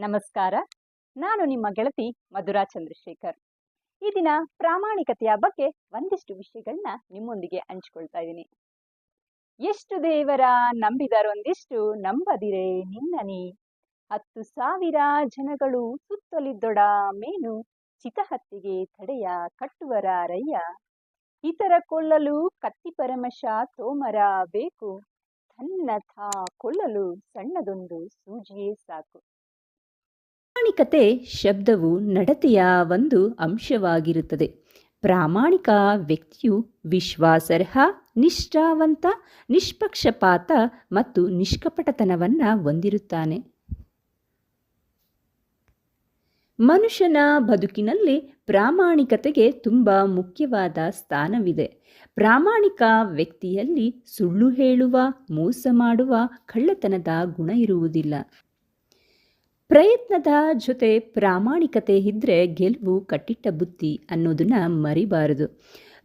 ನಮಸ್ಕಾರ. ನಾನು ನಿಮ್ಮ ಗೆಳತಿ ಮಧುರಾ ಚಂದ್ರಶೇಖರ್. ಈ ದಿನ ಪ್ರಾಮಾಣಿಕತೆಯ ಬಗ್ಗೆ ಒಂದಿಷ್ಟು ವಿಷಯಗಳನ್ನ ನಿಮ್ಮೊಂದಿಗೆ ಹಂಚ್ಕೊಳ್ತಾ ಇದ್ದೀನಿ. ಎಷ್ಟು ದೇವರ ನಂಬಿದರೊಂದಿಷ್ಟು ನಂಬದಿರೆ ನಿನ್ನನಿ ಹತ್ತು ಸಾವಿರ ಜನಗಳು ಸುತ್ತಲಿದ್ದೊಡ ಮೇನು ಚಿತಹತ್ತಿಗೆ ತಡೆಯ ಕಟ್ಟುವರ ರಯ್ಯ ಇತರ ಕೊಲ್ಲಲು ಕತ್ತಿ ಪರಮಶ ತೋಮರ ಬೇಕು. ತನ್ನ ಥಾ ಕೊಲ್ಲಲು ಸಣ್ಣದೊಂದು ಸೂಜಿಯೇ ಸಾಕು. ಪ್ರಾಮಾಣಿಕತೆ ಶಬ್ದವು ನಡತೆಯ ಒಂದು ಅಂಶವಾಗಿರುತ್ತದೆ. ಪ್ರಾಮಾಣಿಕ ವ್ಯಕ್ತಿಯು ವಿಶ್ವಾಸಾರ್ಹ, ನಿಷ್ಠಾವಂತ, ನಿಷ್ಪಕ್ಷಪಾತ ಮತ್ತು ನಿಷ್ಕಪಟತನವನ್ನು ಹೊಂದಿರುತ್ತಾನೆ. ಮನುಷ್ಯನ ಬದುಕಿನಲ್ಲಿ ಪ್ರಾಮಾಣಿಕತೆಗೆ ತುಂಬ ಮುಖ್ಯವಾದ ಸ್ಥಾನವಿದೆ. ಪ್ರಾಮಾಣಿಕ ವ್ಯಕ್ತಿಯಲ್ಲಿ ಸುಳ್ಳು ಹೇಳುವ, ಮೋಸ ಮಾಡುವ ಕಳ್ಳತನದ ಗುಣ ಇರುವುದಿಲ್ಲ. ಪ್ರಯತ್ನದ ಜೊತೆ ಪ್ರಾಮಾಣಿಕತೆ ಇದ್ದರೆ ಗೆಲುವು ಕಟ್ಟಿಟ್ಟ ಬುತ್ತಿ ಅನ್ನೋದನ್ನ ಮರಿಬಾರದು.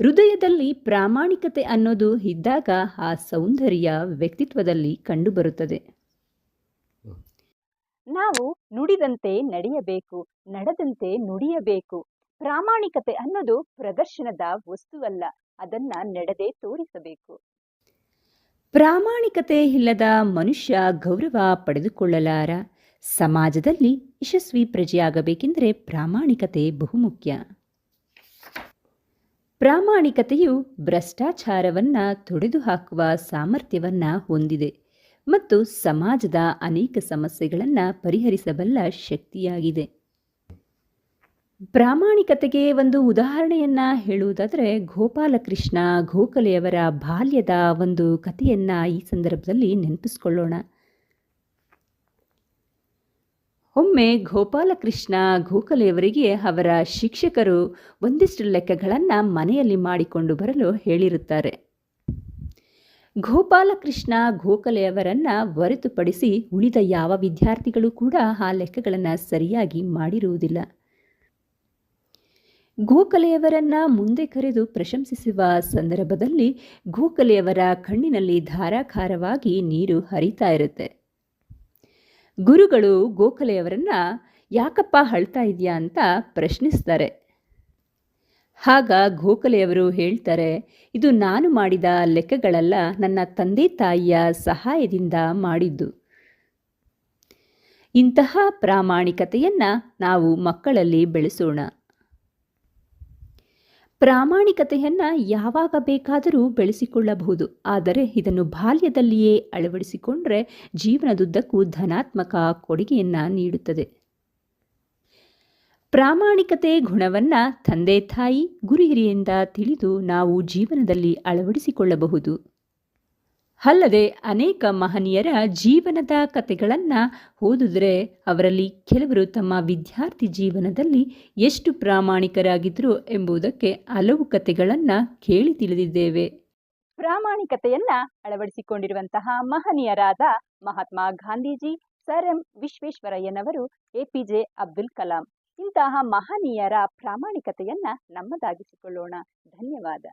ಹೃದಯದಲ್ಲಿ ಪ್ರಾಮಾಣಿಕತೆ ಅನ್ನೋದು ಇದ್ದಾಗ ಆ ಸೌಂದರ್ಯ ವ್ಯಕ್ತಿತ್ವದಲ್ಲಿ ಕಂಡುಬರುತ್ತದೆ. ನಾವು ನುಡಿದಂತೆ ನಡೆಯಬೇಕು ನಡೆದಂತೆ ನುಡಿಯಬೇಕು. ಪ್ರಾಮಾಣಿಕತೆ ಅನ್ನೋದು ಪ್ರದರ್ಶನದ ವಸ್ತುವಲ್ಲ ಅದನ್ನ ನಡೆದೇ ತೋರಿಸಬೇಕು. ಪ್ರಾಮಾಣಿಕತೆ ಇಲ್ಲದ ಮನುಷ್ಯ ಗೌರವ ಪಡೆದುಕೊಳ್ಳಲಾರ? ಸಮಾಜದಲ್ಲಿ ಯಶಸ್ವಿ ಪ್ರಜೆಯಾಗಬೇಕೆಂದರೆ ಪ್ರಾಮಾಣಿಕತೆ ಬಹುಮುಖ್ಯ. ಪ್ರಾಮಾಣಿಕತೆಯು ಭ್ರಷ್ಟಾಚಾರವನ್ನು ತೊಡೆದುಹಾಕುವ ಸಾಮರ್ಥ್ಯವನ್ನು ಹೊಂದಿದೆ ಮತ್ತು ಸಮಾಜದ ಅನೇಕ ಸಮಸ್ಯೆಗಳನ್ನು ಪರಿಹರಿಸಬಲ್ಲ ಶಕ್ತಿಯಾಗಿದೆ. ಪ್ರಾಮಾಣಿಕತೆಗೆ ಒಂದು ಉದಾಹರಣೆಯನ್ನ ಹೇಳುವುದಾದರೆ ಗೋಪಾಲಕೃಷ್ಣ ಗೋಖಲೆಯವರ ಬಾಲ್ಯದ ಒಂದು ಕಥೆಯನ್ನು ಈ ಸಂದರ್ಭದಲ್ಲಿ ನೆನಪಿಸ್ಕೊಳ್ಳೋಣ. ಒಮ್ಮೆ ಗೋಪಾಲಕೃಷ್ಣ ಗೋಖಲೆಯವರಿಗೆ ಅವರ ಶಿಕ್ಷಕರು ಒಂದಿಷ್ಟು ಲೆಕ್ಕಗಳನ್ನು ಮನೆಯಲ್ಲಿ ಮಾಡಿಕೊಂಡು ಬರಲು ಹೇಳಿರುತ್ತಾರೆ. ಗೋಪಾಲಕೃಷ್ಣ ಗೋಖಲೆಯವರನ್ನು ಹೊರತುಪಡಿಸಿ ಉಳಿದ ಯಾವ ವಿದ್ಯಾರ್ಥಿಗಳು ಕೂಡ ಆ ಲೆಕ್ಕಗಳನ್ನು ಸರಿಯಾಗಿ ಮಾಡಿರುವುದಿಲ್ಲ. ಗೋಖಲೆಯವರನ್ನ ಮುಂದೆ ಕರೆದು ಪ್ರಶಂಸಿಸುವ ಸಂದರ್ಭದಲ್ಲಿ ಗೋಖಲೆಯವರ ಕಣ್ಣಿನಲ್ಲಿ ಧಾರಾಕಾರವಾಗಿ ನೀರು ಹರಿತಾ ಇರುತ್ತೆ. ಗುರುಗಳು ಗೋಖಲೆಯವರನ್ನ ಯಾಕಪ್ಪ ಅಳ್ತಾ ಇದೆಯಾ ಅಂತ ಪ್ರಶ್ನಿಸ್ತಾರೆ. ಆಗ ಗೋಖಲೆಯವರು ಹೇಳ್ತಾರೆ, ಇದು ನಾನು ಮಾಡಿದ ಲೆಕ್ಕಗಳೆಲ್ಲ, ನನ್ನ ತಂದೆ ತಾಯಿಯ ಸಹಾಯದಿಂದ ಮಾಡಿದ್ದು. ಇಂತಹ ಪ್ರಾಮಾಣಿಕತೆಯನ್ನು ನಾವು ಮಕ್ಕಳಲ್ಲಿ ಬೆಳೆಸೋಣ. ಪ್ರಾಮಾಣಿಕತೆಯನ್ನು ಯಾವಾಗ ಬೇಕಾದರೂ ಬೆಳೆಸಿಕೊಳ್ಳಬಹುದು. ಆದರೆ ಇದನ್ನು ಬಾಲ್ಯದಲ್ಲಿಯೇ ಅಳವಡಿಸಿಕೊಂಡರೆ ಜೀವನದುದ್ದಕ್ಕೂ ಧನಾತ್ಮಕ ಕೊಡುಗೆಯನ್ನು ನೀಡುತ್ತದೆ. ಪ್ರಾಮಾಣಿಕತೆ ಗುಣವನ್ನು ತಂದೆ ತಾಯಿ ಗುರುಹಿರಿಯಿಂದ ತಿಳಿದು ನಾವು ಜೀವನದಲ್ಲಿ ಅಳವಡಿಸಿಕೊಳ್ಳಬಹುದು. ಅಲ್ಲದೆ ಅನೇಕ ಮಹನೀಯರ ಜೀವನದ ಕಥೆಗಳನ್ನು ಓದಿದ್ರೆ ಅವರಲ್ಲಿ ಕೆಲವರು ತಮ್ಮ ವಿದ್ಯಾರ್ಥಿ ಜೀವನದಲ್ಲಿ ಎಷ್ಟು ಪ್ರಾಮಾಣಿಕರಾಗಿದ್ದರು ಎಂಬುದಕ್ಕೆ ಹಲವು ಕಥೆಗಳನ್ನು ಕೇಳಿ ತಿಳಿದಿದ್ದೇವೆ. ಪ್ರಾಮಾಣಿಕತೆಯನ್ನ ಅಳವಡಿಸಿಕೊಂಡಿರುವಂತಹ ಮಹನೀಯರಾದ ಮಹಾತ್ಮ ಗಾಂಧೀಜಿ, ಸರ್ ಎಂ ವಿಶ್ವೇಶ್ವರಯ್ಯನವರು ಎಪಿಜೆ ಅಬ್ದುಲ್ ಕಲಾಂ. ಇಂತಹ ಮಹನೀಯರ ಪ್ರಾಮಾಣಿಕತೆಯನ್ನ ನಮ್ಮದಾಗಿಸಿಕೊಳ್ಳೋಣ. ಧನ್ಯವಾದ.